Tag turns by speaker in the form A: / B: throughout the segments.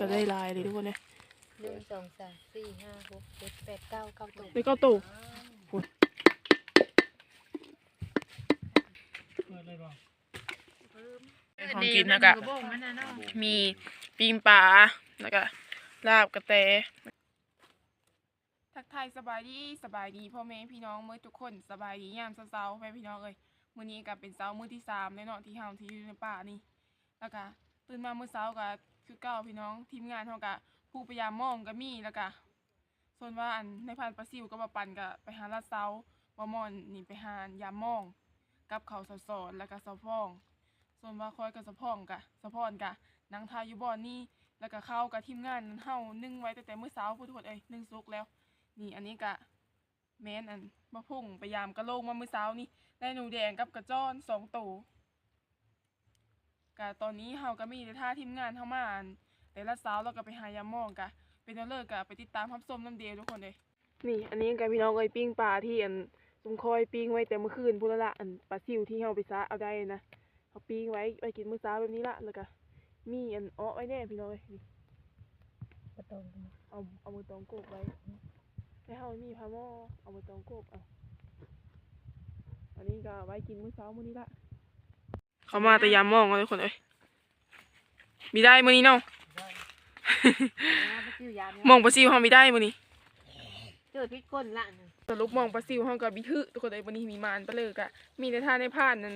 A: ก็ได้หลายเลยทุกคนเลย
B: หนึ่งสองสามสี่ห้าหกเจ็ดแปดเก้าเก้าตัว
A: ได้เก้าตู้ของกินนะกะมีปีงปลาแล้วก็ลาบกระแตทักทายสบายดีสบายดีพ่อแม่พี่น้องเมื่อทุกคนสบายดียามเช้าๆแม่พี่น้องเอ้ยมื้อนี้ก็เป็นเช้ามื้อที่สามแล้วเนาะที่เฮาที่อยู่ในป่านี่แล้วก็ตื่นมามื้อเช้าก็ คือเก่าพี่น้องทีมงานเฮาก็ผู้พยายามมองก็มีแล้วก็ส่วนว่าอันในพันปลาซิวก็มาปั่นก็ไปหาลาดเซาบ่มอนนี่ไปหายามมอง กับเขาวสอนแล้วก็สาพ่อง ส่วนว่าคอยกับสะพองกะสะพอนกะนางทาอยู่บ่อนนี่แล้วก็เข้ากับทีมงานเฮานึ่งไว้ตั้งแต่มื้อเช้าพูดทุกคนเอ้ยนึ่งสุกแล้ว นี่อันนี้กะแม่นอันมะพุ่งพยายามกระโลงมามื้อเช้านี่ได้หนูแดงกับกระจ้อนสองตัว กะตอนนี้เฮาก็มีแต่ท่าทีมงานเฮามาอันแต่ละเช้าเราก็ไปหายามมองกะ เป็นเอาเลิกกะไปติดตามรับชมน้ำเดียวทุกคนเลยนี่ อันนี้กะพี่น้องเอ้ยปิ้งปลาที่อันซุมคอยปิ้งไว้แต่เมื่อคืนพุ่นละละอันปลาซิวที่เฮาไปซะเอาได้นะเอาปิ้งไว้ไว้กินมื้อเช้าแบบนี้ละแล้วก็มีอันอ้อไว้แน่พี่น้อยนี่
B: ประตู
A: เอาเอามือตองโกกไว้แล้วเฮามีพาหม้อเอามือตองโกกเอาอันนี้ก็ไว้กินมื้อเช้ามื้อนี้ละ เขามาแต่ยามมองเลยคนเอ้ยมีได้มื้อนี้เนาะ
B: ชื่อยาม
A: มองปลาซิวเฮามีได้มื้อนี้
B: เจอพิษก้นละ
A: สรุปมองปลาซิวเฮาก็บิทึทุกคนเอ้ยมื้อนี้มีมานปลาเลิกอะมีแต่ท่าในผ่านนั่น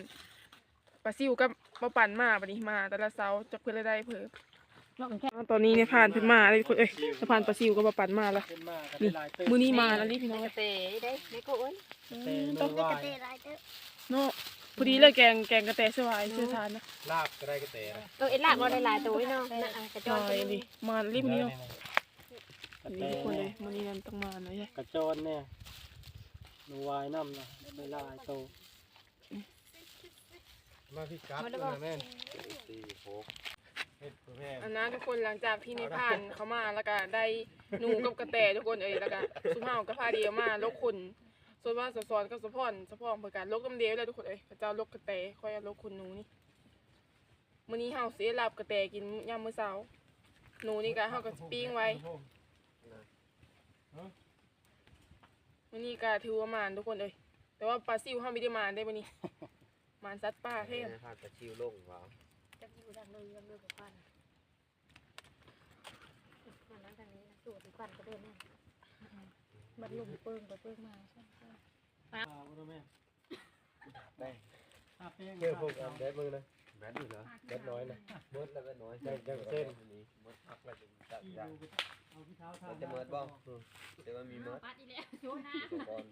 A: ปลาซิวก็บ่ปั่นมาบัดนี้มา แต่ละเช้าจักเพิ่นเลยได้เพิ่ม
B: ลอกแค่
A: ตอนนี้เนี่ยผ่านเพิ่นมาเลยทุกคนเอ้ยสะพานปลาซิวก็มาปั่นมาละ
C: ขึ้นมาก็
A: นี่
C: ได้หลายตึก
A: มื้อนี้มาแล้วนี่พี่น้อง
B: กระเตะได้ไม่ก็อ้น
C: เตะ
A: ต้
C: มื
A: อง
C: อไหว
A: เนาะ พอดีเลยแกงแกงกระแตเสื้อวายเสื้อทานนะ
C: ลาบก็ได้ก็เตะนะ
B: ตัวเอ็ดลากเราได้หลายตัวเนาะกระจ
A: จ
B: อ
A: อนยดิมารีบนี้เนาะ
C: กระ
A: นี่
C: เตะ
A: ทุกคนเลยมื้อนี้นั่นต้องมาหน่อยใช่
C: กระโจนเนี่ยมือวายน้ำนะได้หลายตัวมาพี่กัดนะแม่นสี่หกเฮ็ดเพื่อแม่
A: อันนั้นทุกคนหลังจากที่ในผ่านเขามาแล้วก็ได้หนูกับกระแตทุกคนเอ้ยแล้วก็สุเฮาก็พาเดียวมาลกคุณ ส่วนว่าสะสอนกับสะพอนสะพองเพื่อการลกน้ำเดียวเลยทุกคนเอ้ยพระเจ้าลกกระแตค่อยเอาลกคุณหนูนี่มื้อนี้เฮาสิรับกระแตกินยามมื้อเช้าหนูนี่ก็เฮาก็สิปิ้งไว้วันนี้ก็ถือว่ามานทุกคนเลยแต่ว่าปลาซิวห้าไม่ได้มานได้วันนี้มานซัดป้าเท่
D: พาดกระชิวลงวะ
B: จะอยู่ด้านเลยด้านเลยกับควันมันนั้นทางนี้นะสูดควันก็เดินเนี่ย มันลงเปิ้งไปเปิ้งมาใช่ไหม
C: อ่าบ่ได้แม่น
D: ได้
C: อ่าเป้ง
D: เกี่ยวพวกอันเด็ดมือนะ
C: แม่นอยู่เหรอ
D: เด็ดน้อยนะมดแล้วก็น้อยได้จังเส้นนี้มดพักแล้วจะจับ
C: ที่
D: ยาง
C: อยู่เอาพี่เท้าทา
D: มันจะเมิดบ้างแต่ว่ามีมด
B: ปัดอีแล้วโชว์หน้า
D: ตัวก่อน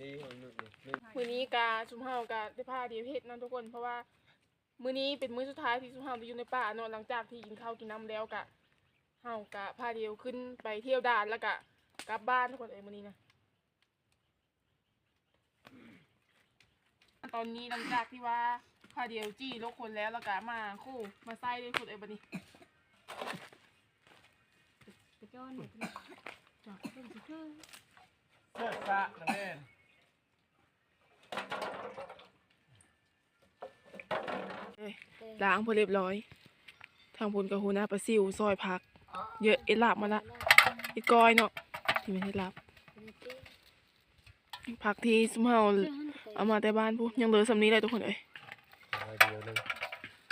D: นี่ของนึกนี่
A: มือนี้กาชุมเฮากาได้พาเดียวเฮ็ดนั่นทุกคนเพราะว่ามื้อนี้เป็นมื้อสุดท้ายที่ชุมเฮาไปอยู่ในป่าเนาะหลังจากที่กินข้าวกินน้ำแล้วกะเฮากะพาเดียวขึ้นไปเที่ยวด่านแล้วกะ กลับบ้านทุกคนเอ้ยมื้อนี้นะ ตอนนี้หลังจากที่ว่าพาเดียวจี้ลกคนแล้วแล้วกะมาคู่มาใส่เลยคนเอ้ยบัดนี้
B: กระจอนเนี่ยจอดเป็นสิคือ
C: เสื้อซะนะแม่น
A: ล้างพอเรียบร้อย ทางพลกับหูน้าปลาซิวซอยผัก เยอะเอ็ดลาบมาละอ็ดก้อยเนาะ ที่ไม่ใช่ลาบผักที่ซุมเฮาเอามาแต่บ้านพูยังเหลือสำนี้เลยทุกคนเอ้ย
D: เอาเดียวหนึง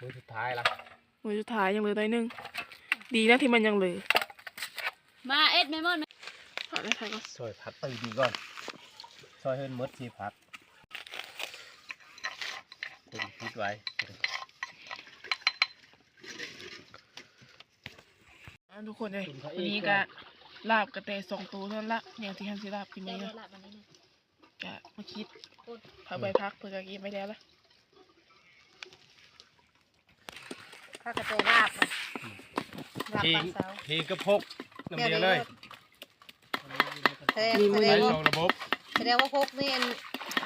D: มือสุดท้ายละ
A: มือสุดท้ายยังเหลือได้หนึงดีนะที่มันยังเหลือ
B: มาเอ็ดแม่มอน
A: ถอดได้ไทยก็
D: ซอยพัดตื่นดีก่อนซอยเฮิรนมดสีพัดเป็นพิดไว้
A: อะทุกคนเอ้ยวันนี้ก็ ลาบกระเตสองตัวเท่านั้นละอย่างที่ทันสิลาบกินไหม
B: ได้
A: เนาะ
B: ละวันนี้นะ
A: กะมาคิดผักใบพักเพื่อกกินไปแล้วละ
B: ข้ากระเตะลาบลาบ
C: ที
B: ปลาเสา
C: ทีกระพกน้ำเดียวเลย
B: แสดงแสด
C: ใช้
B: งว่า
C: สองระบบ
B: แสดงว่าพกนี่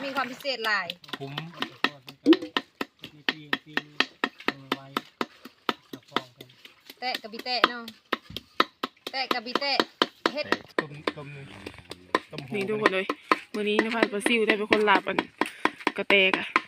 B: มีความพิเศษหลาย
C: คุ้มมีปีงปีงมือไว้กับฟองกัน
B: แตะกับบีแตะเนาะแตะกับบีแตะ เฮ็ด
C: ต้มต้มหนึ่งต้มหู
A: นี่ทุกคนเลยมื้อนี้นภัสปลาซิวได้เป็นคนลาบอันกระเตกอะ
E: ลาบกระแตกก็ลาบ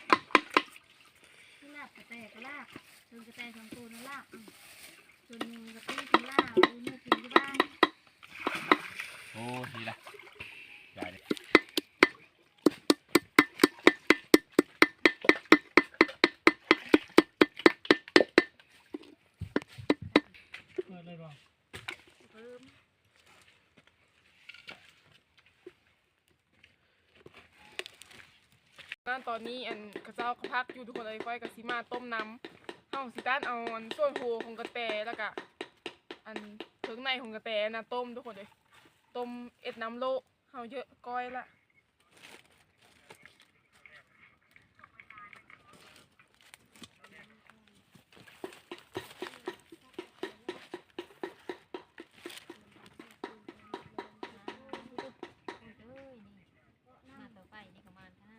E: ส่วนกระแตสองตัวนั่นลาบอืมส่วนหนึ่งกระ
A: อนนี้อันกระเจ้าเขาพักอยู่ทุกคนเลยก้อยกับซิมาต้มน้ำเฮาสิต้านเอาอันส่วนหัวของกระแตแล้วก็อันถึงในของกระแตนะต้มทุกคนเลยต้มเอ็ดน้ำโลเฮาเยอะก้อยละ
B: เอ้ยนี่มาต่อไปนี่ก็มาท่า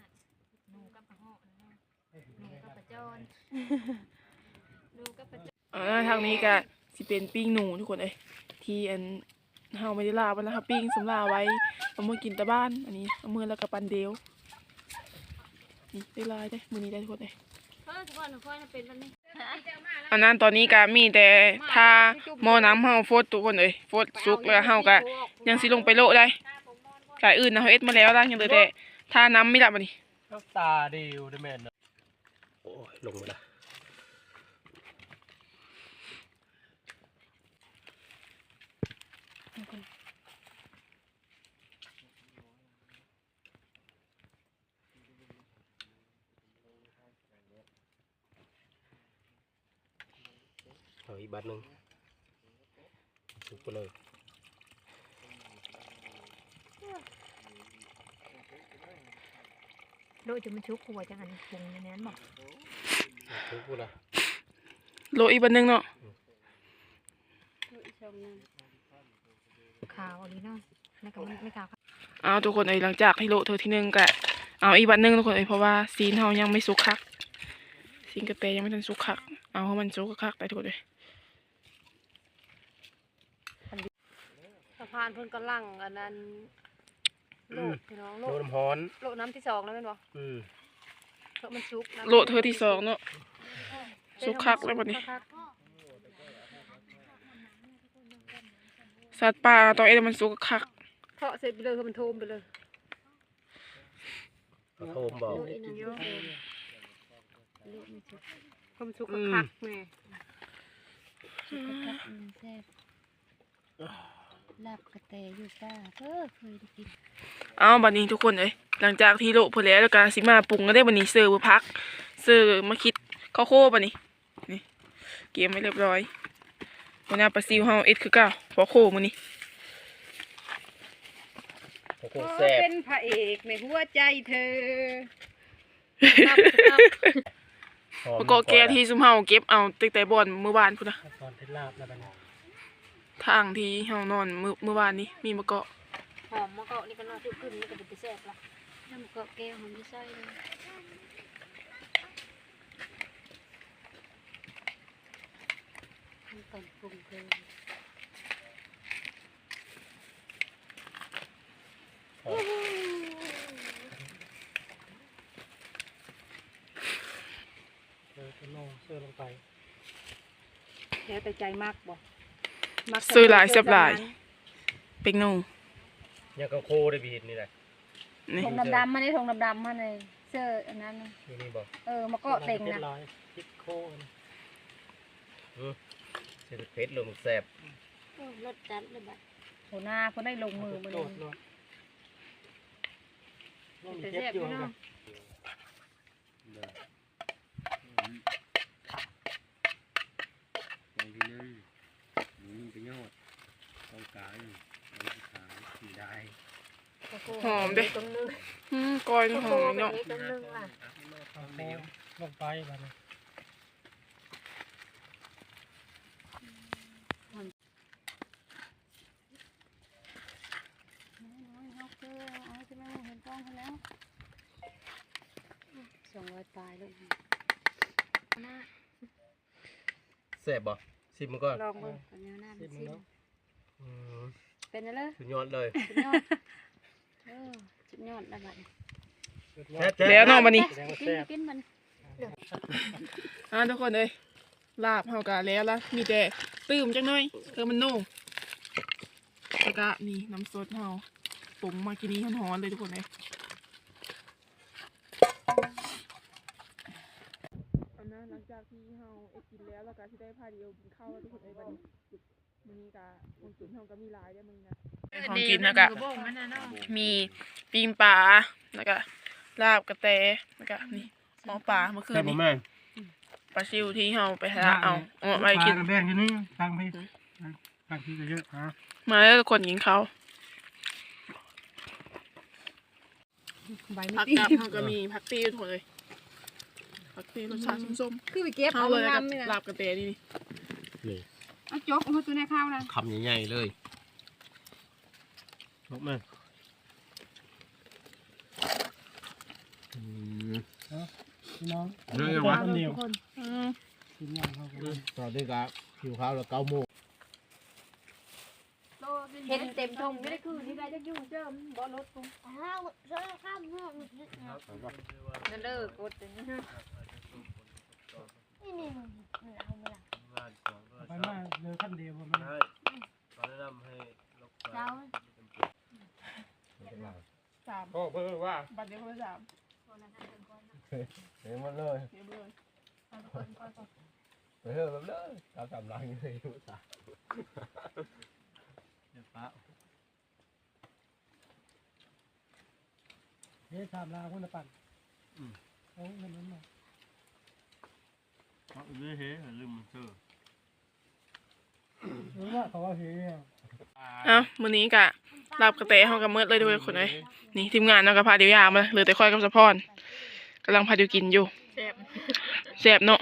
B: หนูกับกระหอกนะ เนาะหนูกับกระจอนหนูกับกระจอน
A: อ่าทางนี้ก็สิเป็นปิ้งหนูทุกคนเลยที่อันเฮาไม่ได้ลาบมันนะคะปิ้งสำลาไว้เอามือกินแตะบ้าน อันนี้เอามือแล้วก็ปันเดียวนี่ได้ลายได้มือนี้ได้ทุกคนเลย
B: เฮ้ยทุกคนทุกคนเป็นวันนี้
A: อันนั้นตอนนี้ก็มีแต่ทาหม้อน้ำเฮาโฟดทุกคนเลยโฟดสุกแล้วเฮาก็ยังสิลงไปโละได้สายอื่นนะเฮาเอ็ดมาแล้วล่ะยังเหลือแต่ทาน้ำไม่ละบัดนี้
D: น้ำตาดิวได้แม่นนะโอ้ย ลงมาละเอาอีกบัตรหนึ่งสุกไปเลย
B: โดยจะมันชุกหัวจังอันปรุงในนั้นบอก
D: สุกกูละ
A: โละอีกบัดหนึงเนาะ
B: ขาวอันนี้เนาะแล้วก็มันไม่ขาว
A: เอาทุกคนเอ้ยหลังจากที่โละเธอที่หนึงก็เอาอีกบัดหนึงทุกคนเอ้ยเพราะว่าซีนเฮายังไม่สุกคักซีนกระเตยังไม่ทันสุกคัก เอาให้มันสุกคักได้ทุกคนเลย
B: สะพานเพิ่นกำลังอันนั้น โลกพี่น้องโล
D: โด
B: ก
D: นน้ำฮ้อน
B: โลกน้ำที่สองแล้วแม่นบ่
D: อืม
B: เพราะมันชุกน้ำ
A: โละเธอที่สองเนาะ สุกคักแล้วบัดนี้
B: สุกคัก
A: สัตว์ป่าต้องเอ็ดให้มันสุกคัก
B: เพราะเสร็จไปเลยคือมันโทมไปเลย
D: เอาโทมบอก
B: โลกอีนั่นเยอะโลกมันชุกเพราะมันชุก
D: อืม
B: คักๆแม่ชุกคักๆอืมแซ่บ ลาบกระเตอยู่ป้าเออเคยได้กิน
A: เอาบัดนี้ทุกคนเอ้ยหลังจากที่โละพอแล้วแล้วก็สิมาปรุงก็ได้บัดนี้เสิร์ฟพักเสิร์ฟมาคิดข้าวโคบัดนี้นี่เกมไว้เรียบร้อยวันนี้ปลาซิวเฮาเอ็ดคือเก่าพอโคมื้อนี้
D: โอ้โหแซ่บ
B: เป็นพระเอกในหัวใจเธอ
D: หอม
A: แล้วก็แกที่ซุมเฮาเก็บเอาตั้งแต่บ่อนมื้อวานพุ่นนะ
C: ตอนเป็นลาบแล้วบัดนี้
A: ทางที่เฮานอนมื้อมื้อวานนี้มีมะเกาะ
B: หอมมะกอกนี่ก็น่าจะขึ้นนี่ก็เป็นแซ่บละน้ำมะกอกแก้วหอมที่ใส่เลยมันก่อนปรุงเกิน
C: เออเป็นโลงเสื้อลงไป
B: แล้วแต่ใจมากบ่
A: ซื้อหลายเสียบหลาย เป็กนู
D: ยังกระโคได้บีดนี่แหละ
A: นี่
B: ทงดำๆมาในทงดำๆมาในเสื้ออันนั้นน่ะ
D: อยู่นี่บอก
B: เออมะกอกเต็ง
C: เรีย
B: นะ
C: บร้อยพริกโคนะ
D: เสร็จเพชรลงแซ่บ
B: รสจัดเลยบัดโหหน้าเพิ่นได้ลงมือมา
C: โด
B: เลย
C: ดโลดยังมี
B: แต่
C: เจ็บ
B: แซ่บ
C: อ
B: อยู่ยู่
C: ครั
B: เนาะ
C: บ
E: ไปที่นั่นหนูไปยอดต้อง การเอาไปขายสีได้
A: หอมเด้
B: ตรงนึง
A: อืมก้อยหอมเนาะ
B: ตรงนึงอะ
C: เอาโคลงไปบัดนี้
B: สองร้อยปลายลูกหน้า
D: แซ่บบ่ชิมมันก่อน
B: ลองเบิ่งก่อนแนวหน้ามัน
C: สิ
B: ซิ
C: มัน
B: ม
C: เนาะ
D: อืม
B: เป็นอะไร
D: สุดยอดเลย
B: สุดยอดเออสุดยอดแล้วบัดนี้
C: สุดยอ
D: แซ่
C: ด
D: บแซ่บ
A: แล้วเนาะบัดนี้
C: แสดงว่า
B: กิน
C: แซ่บ
B: กินมัน
A: อ่าทุกคนเอ้ยลาบเฮาก็แล้วละมีแต่ตื้มจังหน่อยเออมันนุ่มแล้วก็นี่น้ำซดเฮาปรุงมากินนี้ร้อนๆเลยทุกคนเลยอันนั้นหลังจากที่เฮาเอ็ดกินแล้วแล้วก็ที่ได้พาเดียวกินข้าวแล้วทุกคนเอ้ยบัดนี้ มื้อนี้นี้ก็ของกินเฮาก็มีหลายได้อมึงนะของกินแล้วก็
B: บ่งมันน่ะเนาะ
A: มีปิ้งปลาแล้วก็ลาบกระแตแล้วก็นี่หมอปลาเมื่อคืน
E: ใช่บ่
A: นี้
E: แม่
A: ปลาซิวที่เฮาไปหาเอาเอาไว้กิน
C: ปลาระแบงที่นี่ตั้งพี่ตั้งพี่ก็เยอะฮะ
A: มาแล้วทุกคนกินเขาว
B: ใบ
A: ผัก
B: ไม่
A: กับ
B: ตี
A: เฮาก็มีผักตีทุกคนเลยผักตีรสชาติส้ม
B: คือไปเก็บ
A: ๆเฮา
B: เอา
A: เลย
B: งา
A: กั
B: ม
A: บ
B: นี่นะ
A: ลาบกระแตนี่นี่
E: นี่
B: เอาจกเอาตัวในข้าวนะ
E: คำใหญ่ๆเลยบอกแม่อืม
C: พี่น้อง
E: เรื่องยังวะ
C: คนเดียว
A: ทุกคนอืม
C: กินย่างเขากัน
D: ตอนนี้ก็หิวข้าวแล้วเก้าโมง
B: เห็นเต็มทงไม่ได้คือนี่ได้จะอยู่เจิมบ่ลดกู
F: ข้าวข้าวข้าวเมื่อนี่
B: นั่นเด้อกดอย่าง นี้
F: นี่นี่เอามา
C: ไปมาเรือขั้นเดียวผมนะ
F: เจ้า
A: สาม
D: โอ้เพิ่งว่า
A: บัตรเดียวคนละสาม
D: เห็นหมดเลย
A: เดี๋ยวเลย
D: ไปเถอะแบบเลยตามตามรังเลยอยู่ตา
C: เดี๋ยวป้าเฮ้ยทำลาคนละปั่นเอาเงินนั้นมา
E: เอาเฮ้ยเฮ้ยลืมมันเถอะ
C: รู้ว่าเขาว่าเฮ้ย
A: เอ้ามื้อนี้กะลาบกระแตเฮาก็เมิดเลยด้วยคนเลยนี่ทีมงานเนาะก็พาเดียวยางมาเหลือแต่ค่อยกับสะพอนกำลังพาเดียวกินอยู่
B: แซ่บ
A: แซ่บเนาะ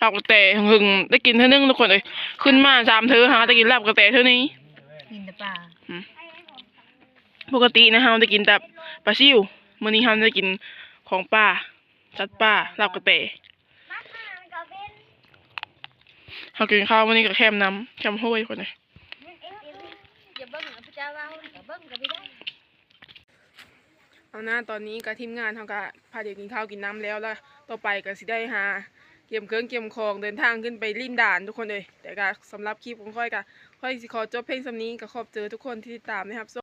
A: ลาบกระแตหึงได้กินเท่านึงทุกคนเลยขึ้นมาสามเธอหาได้กินลาบกระแตเท่านี้
B: กินแต่ปลา
A: ปกตินะเฮาได้กินแต่ปลาซิวมื้อนี้เฮาได้กินของป่าจัดป่าลาบกระแต เฮากินข้าวมื้อนี้ก็แคมน้ำแคมห้วยคนเลย
B: อย่าเบิ่งนะพระเจ้าว่าอาเบิ่ง
A: เอาหน้าตอนนี้ก็ทีมงานเฮาก็พาเดี๋ยวกินข้าวกินน้ำแล้วแล้วต่อไปก็สิได้หาเก็บเครื่องเก็บของเดินทางขึ้นไปลินด่านทุกคนเลยแต่ก็สำหรับคลิปของค่อยก็ค่อยสิขอจบเพลงสำนี้ก็ขอบเจอทุกคนที่ติดตามนะครับ